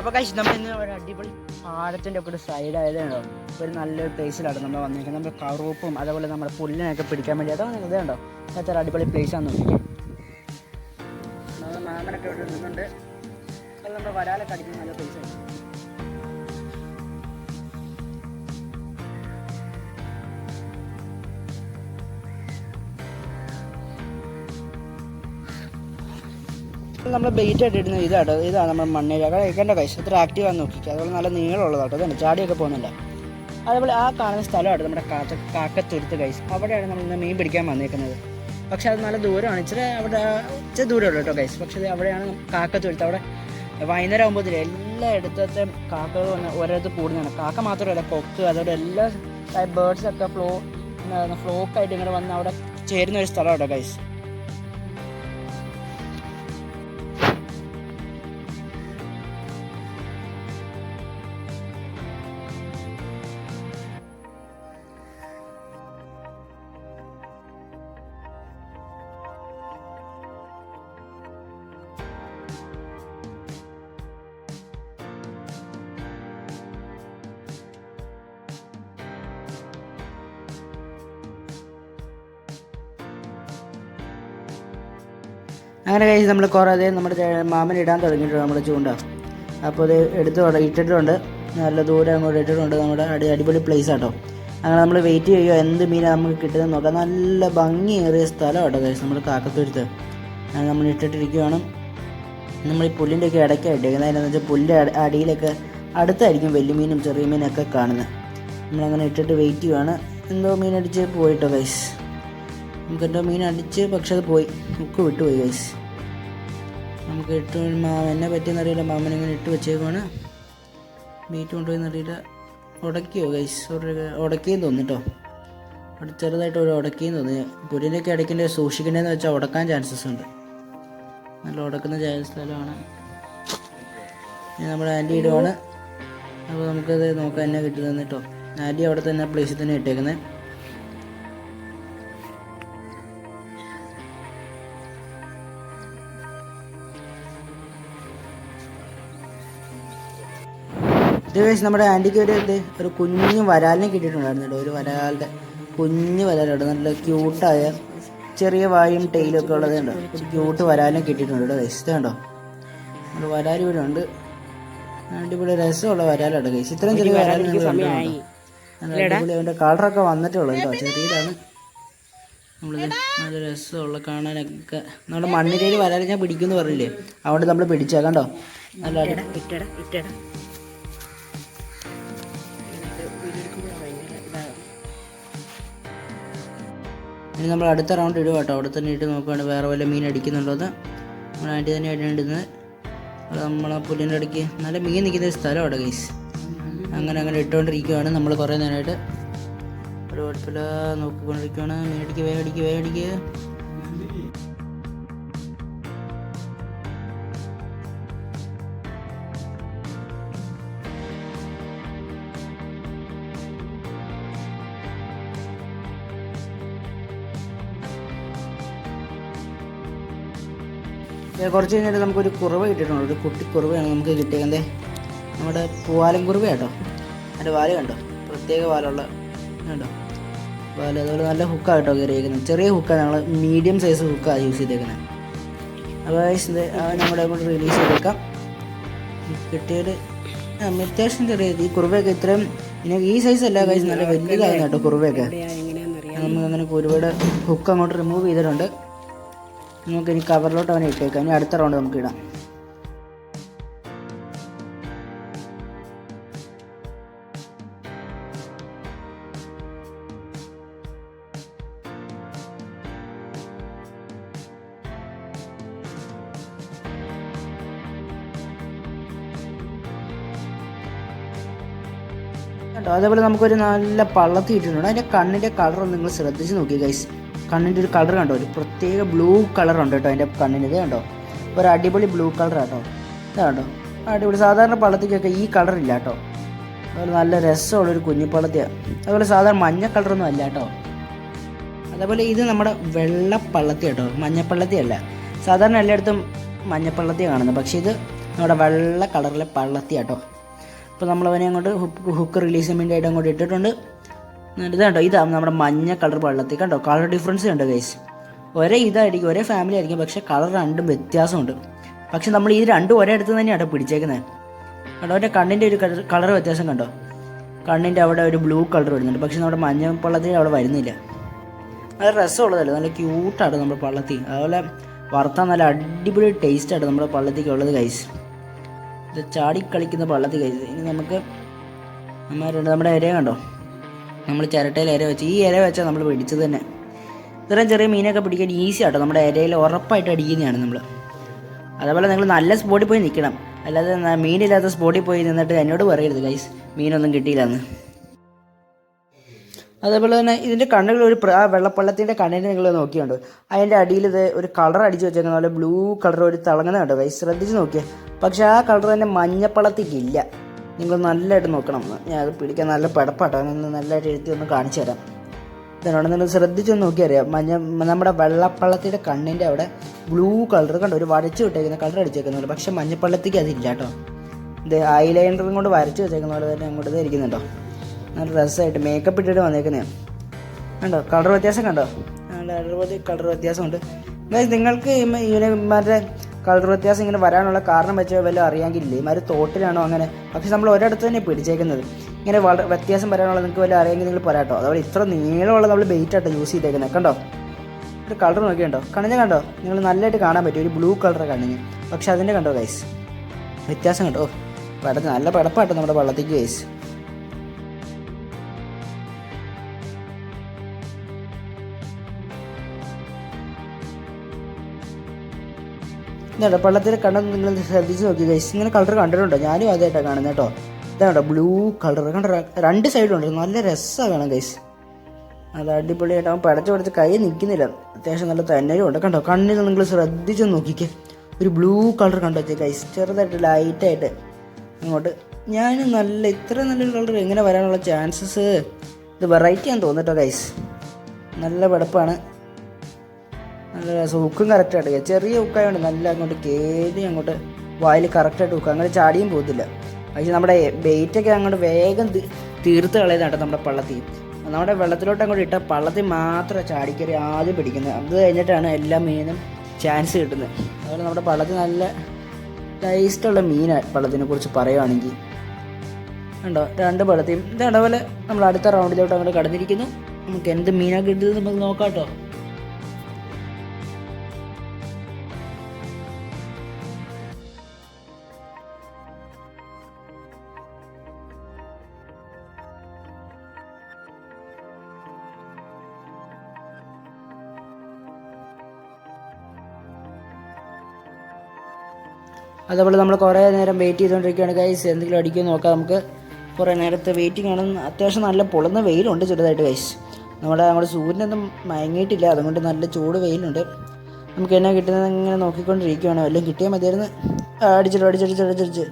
അപ്പോൾ കഴിച്ച് നമ്മൾ ഇന്ന് ഒരു അടിപൊളി പാടത്തിന്റെ ഒക്കെ ഒരു സൈഡ് ആയതുണ്ടോ ഒരു നല്ലൊരു പ്ലേസിലാണ് നമ്മൾ വന്നിരിക്കുന്നത്. നമ്മുടെ കറുപ്പും അതേപോലെ നമ്മുടെ പുല്ലിനൊക്കെ പിടിക്കാൻ വേണ്ടി. അതാണ് ഇതുണ്ടോ ഒരു അടിപൊളി പ്ലേസ് നോക്കിയത് നമ്മുടെ മാമനൊക്കെ ഇവിടെ നിന്നുണ്ട് അത് നമ്മുടെ വരാലൊക്കെ അടിക്കുന്ന നല്ല പ്ലേസ് നമ്മൾ ബെയ്റ്റ് ആയിട്ട് ഇടുന്ന ഇതാണ് ഇതാണ് നമ്മൾ മണ്ണിര കഴിക്കേണ്ട കൈസ് ഇത്ര ആക്റ്റീവ് ആണെന്ന് നോക്കിക്കുക അതുപോലെ നല്ല നീളമുള്ളതാട്ടോ അതാണ് ചാടിയൊക്കെ പോകുന്നില്ല അതേപോലെ ആ കാണുന്ന സ്ഥലമാണ് നമ്മുടെ കാക്ക കാക്കത്തുരുത്ത് കൈസ് അവിടെയാണ് നമ്മൾ ഇന്ന് മീൻ പിടിക്കാൻ വന്നിരിക്കുന്നത് പക്ഷേ അത് നല്ല ദൂരമാണ്. ഇച്ചിരി അവിടെ ഇച്ചിരി ദൂരമുള്ളൂ കേട്ടോ കൈസ് പക്ഷേ അവിടെയാണ് കാക്കത്തുരുത്ത്. അവിടെ വൈകുന്നേരം ആകുമ്പോൾ എല്ലാ ഇടത്തെ കാക്കകൾ വന്ന് ഓരോരുത്തർ കൂടുന്നതാണ്. കാക്ക മാത്രമല്ല കൊക്ക് അതോടെ എല്ലാ ബേർഡ്സ് ഒക്കെ ഫ്ലോ ഫ്ലോക്ക് ആയിട്ട് ഇങ്ങനെ വന്ന് അവിടെ ചേരുന്ന ഒരു സ്ഥലമാണ് കേട്ടോ കൈസ് അങ്ങനെ കഴിച്ച് നമ്മൾ കുറേ അതേ നമ്മുടെ മാമൻ ഇടാൻ തുടങ്ങിയിട്ടുണ്ട് നമ്മുടെ ചൂണ്ട. അപ്പോൾ ഇത് എടുത്ത് ഇട്ടിട്ടുണ്ട്. നല്ല ദൂരം അങ്ങോട്ട് ഇട്ടിട്ടുണ്ട് നമ്മുടെ അടി അടിപൊളി പ്ലേസ് ആട്ടോ. അങ്ങനെ നമ്മൾ വെയിറ്റ് ചെയ്യുക എന്ത് മീനാണ് നമുക്ക് കിട്ടുന്നത് നോക്കാം. നല്ല ഭംഗിയേറിയ സ്ഥലം കേട്ടോ കഴിച്ച് നമ്മുടെ കാക്കത്തൂരത്ത്. അങ്ങനെ നമ്മൾ ഇട്ടിട്ടിരിക്കുകയാണ് നമ്മൾ ഈ പുല്ലിന്റെ ഒക്കെ ഇടയ്ക്കാണ് ഇട്ടേക്കുന്നത്. അതിനെന്ന് വെച്ചാൽ പുല്ലിന്റെ അടി- അടിയിലൊക്കെ അടുത്തായിരിക്കും വലിയ മീനും ചെറിയ മീനൊക്കെ കാണുന്നത്. നമ്മളങ്ങനെ ഇട്ടിട്ട് വെയിറ്റ് ചെയ്യുകയാണ് എന്തോ മീനടിച്ച് പോയിട്ടോ ഗൈസ് നമുക്ക് മീൻ അടിച്ച് പക്ഷെ അത് പോയി. ഹുക്ക് വിട്ടുപോയി ഗൈസ് നമുക്ക് ഇട്ട് മാമ എന്നെ പറ്റിയെന്നറിയില്ല മാമൻ ഇങ്ങനെ ഇട്ട് വെച്ചേക്കുവാണ്. മീറ്റ് കൊണ്ടുപോയി അറിയില്ല. ഉടക്കിയോ ഗൈസ് ഒരു ഉടക്കിയും തോന്നിട്ടോ അവിടെ ചെറുതായിട്ട് ഒരു ഉടക്കിയും തോന്നി പുലിനൊക്കെ ഇടയ്ക്കിന്റെ സൂക്ഷിക്കേണ്ടതെന്ന് വെച്ചാൽ ഉടക്കാൻ ചാൻസസ് ഉണ്ട്. നല്ല ഉടക്കുന്ന സ്ഥലമാണ്. നമ്മുടെ ആന്റി ഇടുവാണ്. അപ്പോൾ നമുക്കത് നോക്കാൻ തന്നെ കേട്ടോ ആന്റി അവിടെ തന്നെ പ്ലേസിൽ തന്നെ ഇട്ടേക്കുന്നത് കഴിച്ച് നമ്മുടെ ആന്റിക്ക് ഒരു ഇത് ഒരു കുഞ്ഞു വരാലിനെ കിട്ടിയിട്ടുണ്ടായിരുന്നു കേട്ടോ ഒരു വരാലിന്റെ കുഞ്ഞു വരാലുണ്ട് നല്ല ക്യൂട്ടായ ചെറിയ വായും ടൈലും ഒക്കെ ഉള്ളത് കണ്ടോ? ഒരു ക്യൂട്ട് വരാലിനെ കിട്ടിയിട്ടുണ്ട്. കേട്ടോ കഴിച്ച് ഉണ്ടോ കണ്ടോ? നമ്മുടെ വരാൽ ഇവിടെ ഉണ്ട്. അടിപൊളി രസമുള്ള വരാലുണ്ട് കേസ് ഇത്രയും ചെറിയ വരാലുണ്ട് അടിപൊളി അതിന്റെ കളറൊക്കെ വന്നിട്ടുള്ളൂ കേട്ടോ ചെറിയതാണ്. നമ്മളിത് നല്ല രസമുള്ള കാണാനൊക്കെ. നമ്മുടെ മണ്ണിരയിൽ വരാൻ ഞാൻ പിടിക്കുമെന്ന് പറഞ്ഞില്ലേ? അതുകൊണ്ട് നമ്മൾ പിടിച്ചാൽ കണ്ടോ? നല്ല ഇനി നമ്മൾ അടുത്ത റൗണ്ട് ഇടുക കേട്ടോ. അവിടെ തന്നെ ഇട്ട് നോക്കുകയാണ് വേറെ വല്ല മീൻ അടിക്കുന്നുണ്ടോ എന്ന്. നമ്മൾ ആന്റി തന്നെ ഇടേണ്ടിരുന്നത് നമ്മൾ ആ പുല്ലിന്റെ ഇടയ്ക്ക് നല്ല മീൻ നിൽക്കുന്ന ഒരു സ്ഥലം അവിടെ ഗൈസ് അങ്ങനെ അങ്ങനെ ഇട്ടുകൊണ്ടിരിക്കുകയാണ് നമ്മൾ കുറേ നേരമായിട്ട്. ഒരു കുഴപ്പമില്ല. നോക്കിക്കൊണ്ടിരിക്കുകയാണ് മീൻ അടിക്കുക വേഗം അടിക്കുക വേഗം അടിക്കുക കുറച്ച് കഴിഞ്ഞിട്ട് നമുക്കൊരു കുറവ് കിട്ടിയിട്ടുണ്ട്. ഒരു കുട്ടി കുറവയാണ് നമുക്ക് കിട്ടിയത് നമ്മുടെ പൂവാലം കുറുവ കേട്ടോ. അതിന്റെ വാൽ കണ്ടോ? പ്രത്യേക വാലുള്ള കണ്ടോ? വാല അതുപോലെ നല്ല ഹുക്കാണ് കേട്ടോ കയറിയിരിക്കുന്നത്. ചെറിയ ഹുക്കാണ് ഞങ്ങൾ മീഡിയം സൈസ് ഹുക്കാണ് യൂസ് ചെയ്തേക്കുന്നത് അപ്പോൾ നമ്മുടെ കൂടെ റിലീസ് ചെയ്തേക്കാം. കിട്ടിയത് അത്യാവശ്യം ചെറിയ ഈ കുറുവയൊക്കെ ഇത്രയും ഇനി ഈ സൈസ് അല്ല കഴിച്ച് നല്ല വലിയതായിരുന്നു കേട്ടോ കുറുവയൊക്കെ. നമുക്ക് അങ്ങനെ ഒരുപാട് ഹുക്ക് അങ്ങോട്ട് റിമൂവ് ചെയ്തിട്ടുണ്ട്. നമുക്ക് ഇനി കവറിലോട്ട് അവനെ ഇട്ടേക്കാം. ഇനി അടുത്ത റൗണ്ട് നമുക്ക് ഇടാം. കേട്ടോ അതേപോലെ നമുക്കൊരു നല്ല പള്ളത്തി ഇട്ടിട്ടുണ്ട് അതിന്റെ കണ്ണിന്റെ കളർ നിങ്ങൾ ശ്രദ്ധിച്ച് നോക്കി ഗൈസ് കണ്ണിന്റെ ഒരു കളർ കണ്ടോ? ഒരു പ്രത്യേക ബ്ലൂ കളർ ഉണ്ട് കേട്ടോ അതിന്റെ കണ്ണിന്. ഇത് കണ്ടോ? ഒരു അടിപൊളി ബ്ലൂ കളർ കേട്ടോ. ഇതാണ്ടോ അടിപൊളി. സാധാരണ പള്ളത്തിക്കൊക്കെ ഈ കളർ ഇല്ല കേട്ടോ. അതുപോലെ നല്ല രസമുള്ള രസമുള്ളൊരു കുഞ്ഞിപ്പള്ളത്തിയാണ് അതുപോലെ സാധാരണ മഞ്ഞ കളറൊന്നും അല്ല കേട്ടോ. അതേപോലെ ഇത് നമ്മുടെ വെള്ളപ്പള്ളത്തി കേട്ടോ. മഞ്ഞപ്പള്ളത്തി അല്ല. സാധാരണ എല്ലായിടത്തും മഞ്ഞപ്പള്ളത്തി കാണുന്നത്. പക്ഷേ ഇത് നമ്മുടെ വെള്ള കളറിലെ പള്ളത്തി കേട്ടോ. അപ്പോൾ നമ്മളവനെ അങ്ങോട്ട് ഹുക്ക് ഹുക്ക് റിലീസ് ചെയ്യാൻ അങ്ങോട്ട് ഇട്ടിട്ടുണ്ട്. ഇത് കണ്ടോ? ഇതാ നമ്മുടെ മഞ്ഞ കളർ വെള്ളത്തിൽ. കണ്ടോ? കളർ ഡിഫറൻസ് ഉണ്ട് ഗൈസ് ഒരേ ഇതായിരിക്കും ഒരേ ഫാമിലി ആയിരിക്കും പക്ഷേ കളർ രണ്ടും വ്യത്യാസമുണ്ട്. പക്ഷെ നമ്മൾ ഈ രണ്ടും ഒരേ അടുത്ത് തന്നെയാണ് പിടിച്ചേക്കുന്നത് കണ്ടോ? അവന്റെ കണ്ണിന്റെ ഒരു കളർ വ്യത്യാസം കണ്ടോ? കണ്ണിന്റെ അവിടെ ഒരു ബ്ലൂ കളർ വരുന്നുണ്ട്. പക്ഷെ നമ്മുടെ മഞ്ഞ പള്ളത്തിൽ അവിടെ വരുന്നില്ല. നല്ല രസമുള്ളതല്ലേ? നല്ല ക്യൂട്ടാണ് നമ്മുടെ പള്ളത്തി അതുപോലെ വറുത്താൽ നല്ല അടിപൊളി ടേസ്റ്റാണ് നമ്മുടെ പള്ളത്തിക്ക് ഉള്ളത് കൈസ് ഇത് ചാടി കളിക്കുന്ന പള്ളത്തി കൈസ് ഇനി നമുക്ക് അമ്മമാരുണ്ട് നമ്മുടെ ഇരയെ കണ്ടോ? നമ്മൾ ചിരട്ടയിൽ ഇര വെച്ച് ഈ ഇര വെച്ചാൽ നമ്മൾ പിടിച്ചത് തന്നെ. ഇത്രയും ചെറിയ മീനൊക്കെ പിടിക്കാൻ ഈസി ആട്ടോ. നമ്മുടെ ഇരയിൽ ഉറപ്പായിട്ട് അടിക്കുന്നതാണ് നമ്മൾ. അതേപോലെ നിങ്ങൾ നല്ല സ്പോട്ടിൽ പോയി നിൽക്കണം. അല്ലാതെ മീനില്ലാത്ത സ്പോട്ടിൽ പോയി നിന്നിട്ട് എന്നോട് പറയരുത് ഗൈസ് മീനൊന്നും കിട്ടിയില്ലെന്ന്. അതേപോലെ തന്നെ ഇതിന്റെ കണ്ണുകൾ ഒരു ആ വെള്ളപ്പള്ളത്തിന്റെ കണ്ണിനെ നിങ്ങൾ നോക്കിയുണ്ട്? അതിന്റെ അടിയിൽ ഇത് ഒരു കളർ അടിച്ച് വെച്ചേക്കുന്ന പോലെ ബ്ലൂ കളർ ഒരു തിളങ്ങുന്ന ഗൈസ് ശ്രദ്ധിച്ച് നോക്കിയാൽ പക്ഷേ ആ കളർ തന്നെ മഞ്ഞപ്പള്ളത്തിക്കില്ല. നിങ്ങൾ നല്ലതായിട്ട് നോക്കണം. ഞാൻ അത് പിടിക്കാൻ നല്ല പടപ്പാട്ടോ. ഞാനൊന്ന് നല്ലതായിട്ട് എഴുതി ഒന്ന് കാണിച്ചു തരാം. ഇതാണ് നിങ്ങൾ ശ്രദ്ധിച്ചൊന്ന് നോക്കിയറിയാം മഞ്ഞ നമ്മുടെ വെള്ളപ്പള്ളത്തിന്റെ കണ്ണിന്റെ അവിടെ ബ്ലൂ കളർ കണ്ടോ? ഒരു വരച്ച് വിട്ടേക്കുന്ന കളർ അടിച്ചേക്കുന്നുണ്ട് പക്ഷേ മഞ്ഞപ്പള്ളത്തേക്ക് അതില്ല കേട്ടോ. ഇത് ഐലൈനറും കൊണ്ട് വരച്ച് വെച്ചേക്കുന്ന പോലെ തന്നെ അങ്ങോട്ട് ഇരിക്കുന്നുണ്ടോ നല്ല രസമായിട്ട് മേക്കപ്പ് ഇട്ടിട്ട് വന്നേക്കുന്നതാണ് കണ്ടോ? കളർ വ്യത്യാസം കണ്ടോ? അറുപത് കളർ വ്യത്യാസമുണ്ട്. നിങ്ങൾക്ക് ഇവനെ മറ്റേ കളർ വ്യത്യാസം ഇങ്ങനെ വരാനുള്ള കാരണം വെച്ച് വല്ലതും അറിയാമെങ്കിലില്ലേ? മാര് തോട്ടിലാണോ അങ്ങനെ? പക്ഷെ നമ്മൾ ഒരിടത്ത് തന്നെ പിടിച്ചേക്കുന്നത്. ഇങ്ങനെ വളരെ വ്യത്യാസം വരാനുള്ള നിങ്ങൾക്ക് വല്ല അറിയാമെങ്കിൽ നിങ്ങൾ പറയാട്ടോ അതുപോലെ ഇത്ര നീളമുള്ള നമ്മൾ ബെയ്റ്റ് യൂസ് ചെയ്തേക്കുന്നത്. കണ്ടോ? ഒരു കളർ നോക്കിയുണ്ടോ കണിഞ്ഞ കണ്ടോ? നിങ്ങൾ നല്ലതായിട്ട് കാണാൻ പറ്റും. ഒരു ബ്ലൂ കളർ കണിഞ്ഞ് പക്ഷെ അതിന്റെ കണ്ടോ ഗൈസ് വ്യത്യാസം കണ്ടോ? പടത്ത് നല്ല പടപ്പാട്ടോ നമ്മുടെ വള്ളത്തേക്ക് ഗൈസ് ഇതാണ് പള്ളത്തിൽ കണ്ടത് നിങ്ങൾ ശ്രദ്ധിച്ച് നോക്കി ഗൈസ് ഇങ്ങനെ കളർ കണ്ടിട്ടുണ്ടോ. ഞാനും അതായിട്ടാണ് കാണുന്നത് കേട്ടോ. ഇതാണ്ടോ ബ്ലൂ കളർ കണ്ട രണ്ട് സൈഡും ഉണ്ട്. നല്ല രസമാണ് കാണാൻ ഗൈസ് അത് അടിപൊളിയായിട്ട് അവൻ പടച്ചു പടച്ച് കൈ നിൽക്കുന്നില്ല. അത്യാവശ്യം നല്ല തന്നെയും ഉണ്ട്. കണ്ടോ കണ്ണിൽ നിങ്ങൾ ശ്രദ്ധിച്ച് നോക്കിക്കേ. ഒരു ബ്ലൂ കളർ കണ്ടോ ഗൈസ് ചെറുതായിട്ട് ലൈറ്റായിട്ട് അങ്ങോട്ട് ഞാൻ നല്ല ഇത്ര നല്ലൊരു കളർ എങ്ങനെ വരാനുള്ള ചാൻസസ് ഇത് വെറൈറ്റി ആണെന്ന് തോന്നിട്ടോ ഗൈസ് നല്ല വെടുപ്പാണ് നല്ല രസം ഉക്കും കറക്റ്റായിട്ട് ചെറിയ ഉക്കായതുകൊണ്ട് നല്ല അങ്ങോട്ട് കയറി അങ്ങോട്ട് വായിൽ കറക്റ്റായിട്ട് ഉക്കുക അങ്ങനെ ചാടിയും പോകത്തില്ല. പക്ഷേ നമ്മുടെ ബെയ്റ്റൊക്കെ അങ്ങോട്ട് വേഗം തീർത്ത് കളയുന്നതാട്ടോ നമ്മുടെ പള്ളത്തിൽ നമ്മുടെ വെള്ളത്തിലോട്ട് അങ്ങോട്ട് ഇട്ട പള്ളത്തിൽ മാത്രമേ ചാടിക്കറി ആദ്യം പിടിക്കുന്നത്. അത് കഴിഞ്ഞിട്ടാണ് എല്ലാ മീനും ചാൻസ് കിട്ടുന്നത്. അതുപോലെ നമ്മുടെ പള്ളത്തിൽ നല്ല ടേസ്റ്റുള്ള മീനാണ് പള്ളത്തിനെ കുറിച്ച് പറയുകയാണെങ്കിൽ ഉണ്ടോ രണ്ട് പള്ളത്തിയും. ഇത് അതേപോലെ നമ്മൾ അടുത്ത റൗണ്ടിലോട്ട് അങ്ങോട്ട് കടന്നിരിക്കുന്നു. നമുക്ക് എന്ത് മീനാണ് കിട്ടുന്നത് നമുക്ക് നോക്കാം കേട്ടോ. അതേപോലെ നമ്മൾ കുറേ നേരം വെയിറ്റ് ചെയ്തുകൊണ്ടിരിക്കുകയാണ് ഗൈസ് എന്തെങ്കിലും അടിക്കുമോ നോക്കാം നമുക്ക്. കുറേ നേരത്തെ വെയിറ്റിംഗ് ആണ്. അത്യാവശ്യം നല്ല പൊളുന്ന വെയിലുണ്ട് ചെറുതായിട്ട് ഗൈസ് നമ്മുടെ നമ്മുടെ സൂര്യനൊന്നും മയങ്ങിയിട്ടില്ല. അതുകൊണ്ട് നല്ല ചൂട് വെയിലുണ്ട്. നമുക്ക് എന്നാ കിട്ടുന്നത്? ഇങ്ങനെ നോക്കിക്കൊണ്ടിരിക്കുകയാണ്. വല്ലതും കിട്ടിയാൽ മതിയായിരുന്നു. അടിച്ചിട്ട് അടിച്ചടിച്ച് അടിച്ചടിച്ച്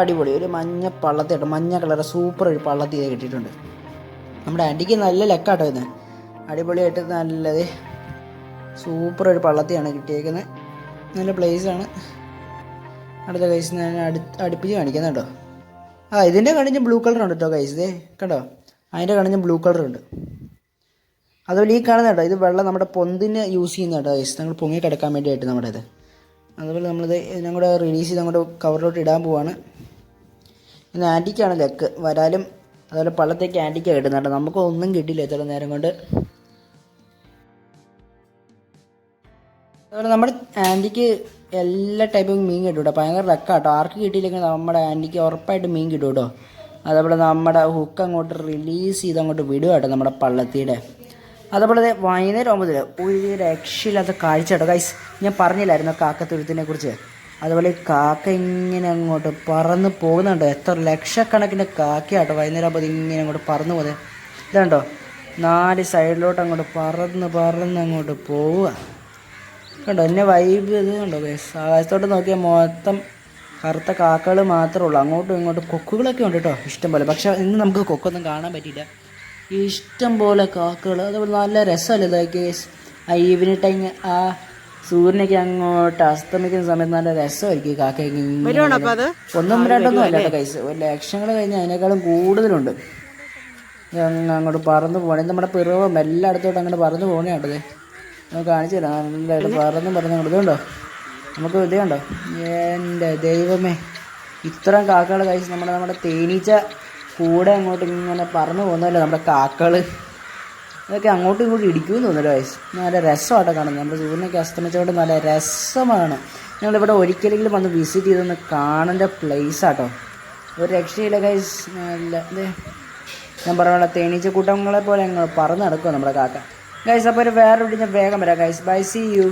അടിപൊളി. ഒരു മഞ്ഞ പള്ളത്തി കേട്ടോ. മഞ്ഞ കളർ സൂപ്പർ ഒരു പള്ളത്തി ഇത് കിട്ടിയിട്ടുണ്ട്. നമ്മുടെ അടിക്ക് നല്ല ലക്കാട്ടോ ഇത്. അടിപൊളിയായിട്ട് നല്ലത്. സൂപ്പർ ഒരു പള്ളത്തിയാണ് കിട്ടിയേക്കുന്നത്. നല്ല പ്ലേസാണ് അടുത്ത കൈസ് ഞാൻ അടു അടുപ്പിച്ച് കാണിക്കുന്നത് കേട്ടോ. ആ ഇതിന്റെ കണിഞ്ഞ് ബ്ലൂ കളർ ഉണ്ട് കേട്ടോ കൈസ് ഇതേ കണ്ടോ? അതിന്റെ കണിഞ്ഞ് ബ്ലൂ കളർ ഉണ്ട്. അതുപോലെ ഈ കാണുന്ന കേട്ടോ ഇത് വെള്ളം നമ്മുടെ പൊന്തിന് യൂസ് ചെയ്യുന്ന കേട്ടോ കൈസ് ഞങ്ങൾ പൊങ്ങി കിടക്കാൻ വേണ്ടിയിട്ട് നമ്മുടെ ഇത്. അതുപോലെ നമ്മളിത് ഇതിനും കൂടെ റിലീസ് ചെയ്ത് അങ്ങോട്ട് കവറിലോട്ട് ഇടാൻ പോവാണ്. ഇന്ന് ആന്റിക്കാണ് ലെക്ക് വരാലും അതുപോലെ പള്ളത്തേക്ക് ആന്റിക്കാണ് കിട്ടുന്നത് കേട്ടോ. നമുക്ക് ഒന്നും കിട്ടിയില്ല ഇത്ര നേരം കൊണ്ട്. അതുപോലെ നമ്മുടെ ആന്റിക്ക് എല്ലാ ടൈപ്പും മീൻ കിട്ടും കേട്ടോ ഭയങ്കര റക്കാട്ടോ ആർക്ക് കിട്ടിയില്ലെങ്കിൽ നമ്മുടെ ആന്റിക്ക് ഉറപ്പായിട്ട് മീൻ കിട്ടും കേട്ടോ അതേപോലെ നമ്മുടെ ഹുക്ക് അങ്ങോട്ട് റിലീസ് ചെയ്ത് അങ്ങോട്ട് വിടുക കേട്ടോ നമ്മുടെ പള്ളത്തിയുടെ. അതേപോലെ വൈകുന്നേരം ആകുമ്പോൾ ഒരു രക്ഷയില്ലാത്ത കാഴ്ച കേട്ടോ. ഗൈസ് ഞാൻ പറഞ്ഞില്ലായിരുന്നു കാക്കത്തുരുത്തിനെ കുറിച്ച് അതുപോലെ കാക്ക ഇങ്ങനെ അങ്ങോട്ട് പറന്ന് പോകുന്നുണ്ടോ? എത്ര ലക്ഷക്കണക്കിന് കാക്കയാട്ടോ വൈകുന്നേരം ആകുമ്പോൾ ഇങ്ങനെ അങ്ങോട്ട് പറന്ന് പോകുന്നത് ഇതാണ്ടോ നാല് സൈഡിലോട്ട് അങ്ങോട്ട് പറന്ന് പറന്ന് അങ്ങോട്ട് പോവുക കണ്ടോ എന്നെ വൈബ് ഇത് കണ്ടോ ഗൈസ് ആകാശത്തോട്ട് നോക്കിയാൽ മൊത്തം കറുത്ത കാക്കകൾ മാത്രമേ ഉള്ളൂ. അങ്ങോട്ടും ഇങ്ങോട്ടും കൊക്കുകളൊക്കെ ഉണ്ട് കേട്ടോ ഇഷ്ടം പോലെ. പക്ഷെ ഇന്ന് നമുക്ക് കൊക്കൊന്നും കാണാൻ പറ്റിയില്ല. ഇഷ്ടം പോലെ കാക്കകൾ അതുപോലെ നല്ല രസമല്ലേ ഇതൊക്കെ ഗൈസ് ആ ഈവനിങ് ടൈം ആ സൂര്യനൊക്കെ അങ്ങോട്ട് അസ്തമിക്കുന്ന സമയത്ത് നല്ല രസമായിരിക്കും കാക്കയൊക്കെ ഒന്നും രണ്ടൊന്നും അല്ല? കൈസ് ലക്ഷങ്ങൾ കഴിഞ്ഞാൽ അതിനേക്കാളും കൂടുതലുണ്ട്. ഇത് അങ്ങോട്ട് പറന്ന് പോകണേ നമ്മുടെ പിറവും എല്ലായിടത്തോട്ടും അങ്ങോട്ട് പറന്ന് പോകണേ കേട്ടത് നമുക്ക് കാണിച്ചു തരാം. നല്ലതായിട്ട് പറന്ന് പറഞ്ഞു കൊടുത്തുണ്ടോ നമുക്ക് ഇത് എന്റെ ദൈവമേ. ഇത്രയും കാക്കകൾ കഴിച്ച് നമ്മുടെ നമ്മുടെ തേനീച്ച കൂടെ അങ്ങോട്ട് ഇങ്ങനെ പറന്നു പോകുന്നതല്ലേ നമ്മുടെ കാക്കകൾ ഇതൊക്കെ അങ്ങോട്ടും ഇങ്ങോട്ടും ഇടിക്കുമെന്ന് തോന്നുന്നു വയസ്സ് നല്ല രസമാട്ടോ കാണുന്നത് നമ്മുടെ സൂര്യനൊക്കെ അസ്തമിച്ചോണ്ട് നല്ല രസമാണ്. ഞങ്ങളിവിടെ ഒരിക്കലെങ്കിലും വന്ന് വിസിറ്റ് ചെയ്തൊന്ന് കാണേണ്ട പ്ലേസ് ആട്ടോ. ഒരു രക്ഷയില്ല ഗൈസ് നല്ല ഞാൻ പറഞ്ഞ തേനീച്ച കൂട്ടങ്ങളെ പോലെ ഞങ്ങൾ പറന്ന് നടക്കുക നമ്മുടെ കാക്ക. ഗൈസ് അപ്പോൾ ഒരു വേറെ ഞാൻ വേഗം വരാം. Guys bye C U